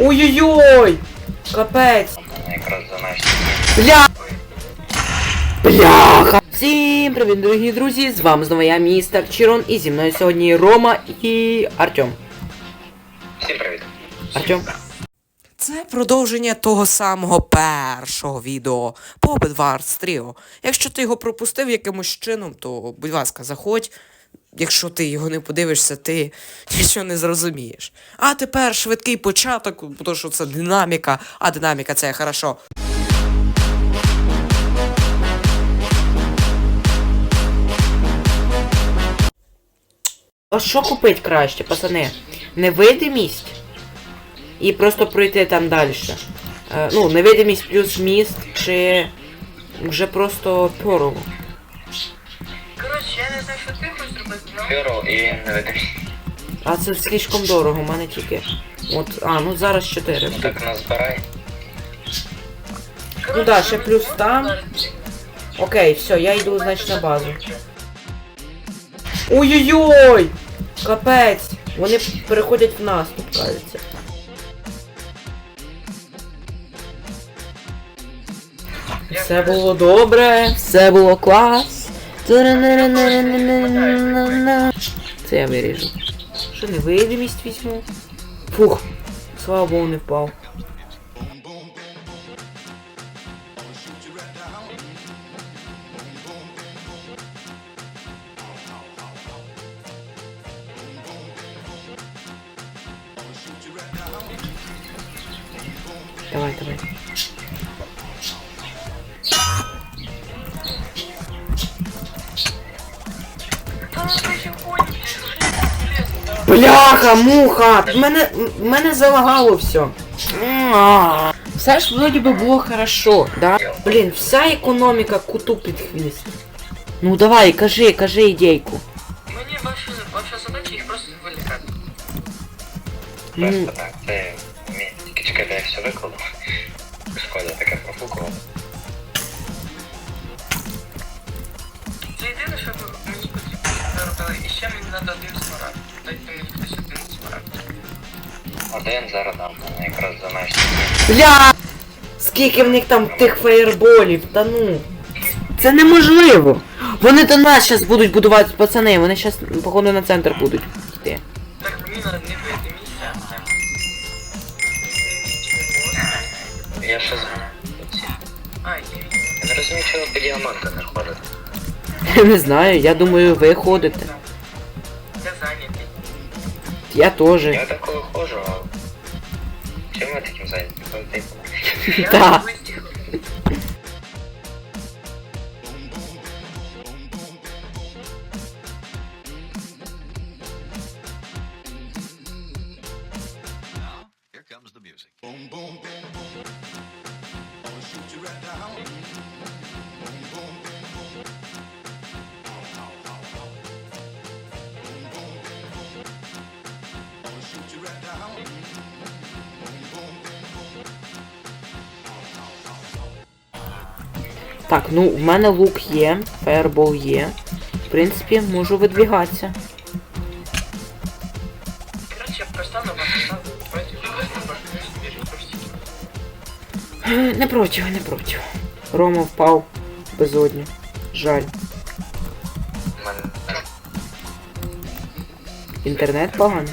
Ой-ой-ой! Капець! Якраз за. Бля! Бляха! Всім привіт, дорогі друзі! З вами знову я, містер Чирон, і зі мною сьогодні Рома і Артем. Всім привіт. Артем. Це продовження того самого першого відео по Bedwars Trio. Якщо ти його пропустив якимось чином, то будь ласка, заходь. Якщо ти його не подивишся, ти нічого не зрозумієш. А тепер швидкий початок, тому що це динаміка, а динаміка це хорошо. А що купить краще, пацани? Невидимість? І просто пройти там далі. Е, ну, невидимість плюс міст, чи вже просто порово. Я не знаю, що ти хочеш зробити, ну. Фюро і невидимість. А це слишком дорого, у мене тільки. От, а, ну зараз 4. Ну так назбирай. Ну да, ще плюс там. Окей, все, я йду, значить, на базу. Ой-ой-ой! Капець! Вони переходять в наступ, кажеться. Все було добре, все було клас. Це я виріжу. Що невидимість візьму? Фух, слава Богу, не впав. Давай, давай. Бляха, муха! В мене, в мене залагало все. Все ж вроді би було хорошо, да? Блін, вся економіка куту під хвіст. Ну давай, кажи, кажи ідейку. Мені ваша, ваша задача їх просто вилікати. Ну, Просто так. Це чекайте, я все викладу. Шкода, таке профукував. Це єдине, що мені потрібно зробили. І ще мені треба один смарагд. Дайте мені хтось. Один зараз дам, ну, якраз за наші. Бля! Скільки в них там тих фаєрболів, та ну. Це неможливо. Вони до нас зараз будуть будувати пацани, вони зараз, походу, на центр будуть йти. Так мені не вийти місця. Я ще з... А, є. Я не розумію, чого ви діаманти не ходите. Я не знаю, я думаю, ви ходите. Я тоже. Я такое хожу, а... чем мы таким Я Да. Here comes the music. Так, ну в мене лук є, фаербол є. В принципі, можу видвігатися. Не проти, не проти. Рома впав безодні. Жаль. Інтернет поганий.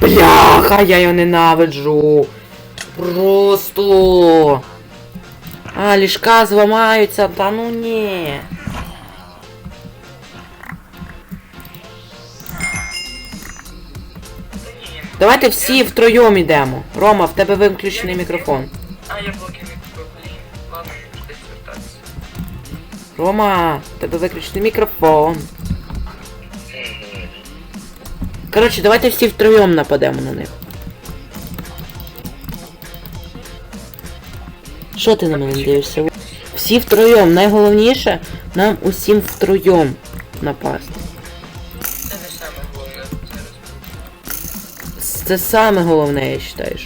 Бляха, я його ненавиджу. Просто. А, ліжка зламаються, та ну ні. Давайте всі втроєм йдемо. Рома, в тебе виключений мікрофон. А, я блоки не блін. Ладно, десь звертатися. Рома, в тебе виключений мікрофон. Коротше, давайте всі втроєм нападемо на них. Що ти на мене дивишся? Всі втроєм. Найголовніше нам усім втроєм напасти. Це не саме головне. Це саме головне, я вважаю.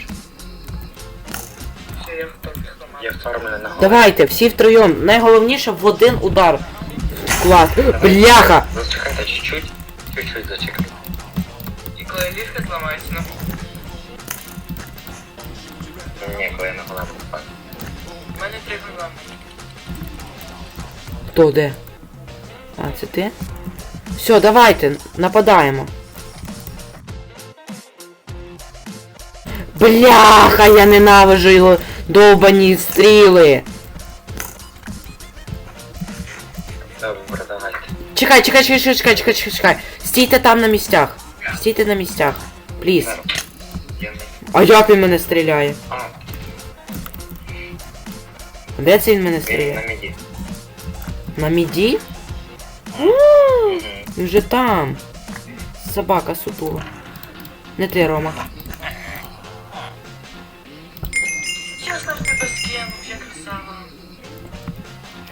Я готов їх ламати. Я в формули на голову. Давайте, всі втроєм. Найголовніше в один удар. Клас. Бляха! Зачекайте чуть-чуть. Чуть-чуть зачекайте. Коли ліжка зламається, ну, Ні, коли я на голову впаду. в мене три гола. Хто де? А, це ти? Все, давайте, нападаємо. Бляха, я ненавижу його довбані стріли. Добре, давайте. Чекай, чекай, чекай, чекай, чекай, чекай, чекай, чекай. Стійте там на місцях. Стійте на місцях. Пліз. А як він мене стріляє? А, Де це він мене він на стріляє? міді. На міді? Він вже там. Собака сутула. Не ти, Рома.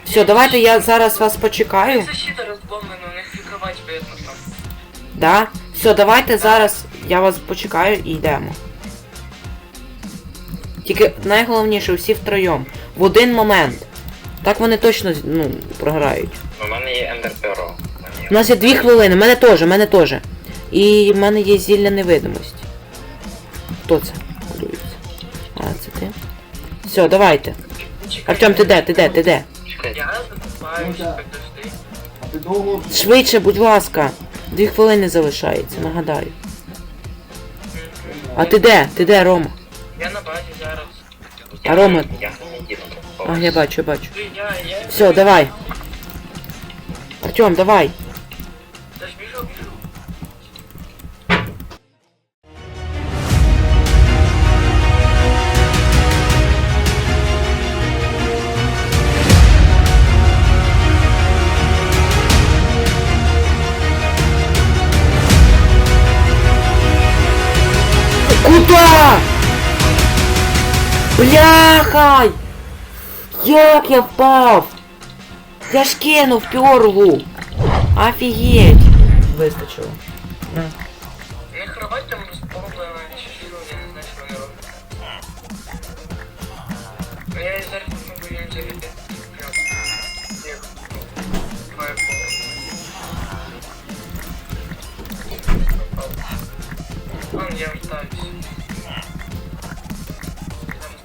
Все, давайте я зараз вас почекаю. Защита розбомблена, у них фікувати видно там. Да? Все, давайте зараз я вас почекаю і йдемо. Тільки найголовніше всі втроєм. В один момент. Так вони точно ну, програють. У мене є Pearl. У У нас є дві хвилини, мене теж, у мене теж. І в мене є зілля невидимості. Хто це? А, це ти? Все, давайте. Артем, ти де? Ти де? Ти де? Я закупаюся, подожди. Швидше, будь ласка. Дві хвилини залишається, нагадаю. А ти де? Ти де, Рома? Я на базі зараз. А Рома? А, я бачу, я бачу. Все, давай. Артем, давай. Куда? Бляхай! Як я впав? Я ж кинув перлу. Офігеть. Вистачило. Вон, я вертаюсь. Зараз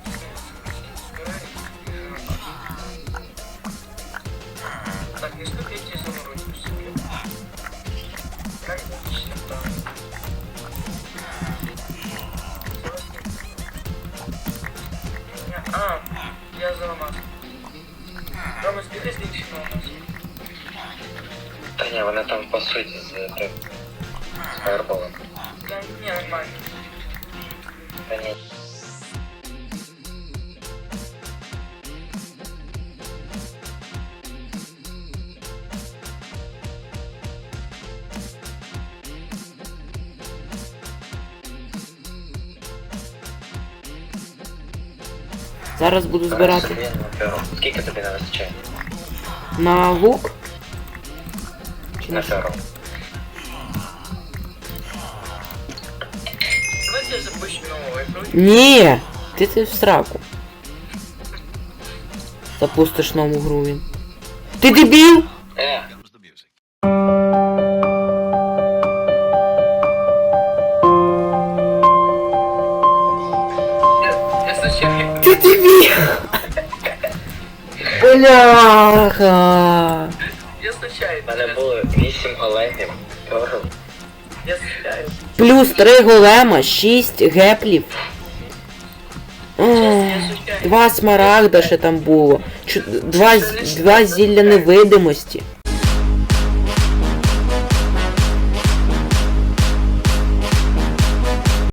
збираю і вже напад. Так, не стукайте заморозку собі. Как логично, да. А, я заламав. Рома, збігай з іншого у нас. Та ні, вони там по суті з тим. З фаерболом. Ні, нормально. Та ні. Зараз буду збирати Pearl. Скільки тобі не вистачає? на лук. Чи На на Ні! Ти ти в сраку. Запустиш нову гру він. Ти дебіл? Е. Ти дебіл! Бляха! Я случайно. мене було 8 големів. Я случайно. Плюс 3 голема, 6 геплів. Два смарагда ще там було. Чу- Два, з- два зілля невидимості.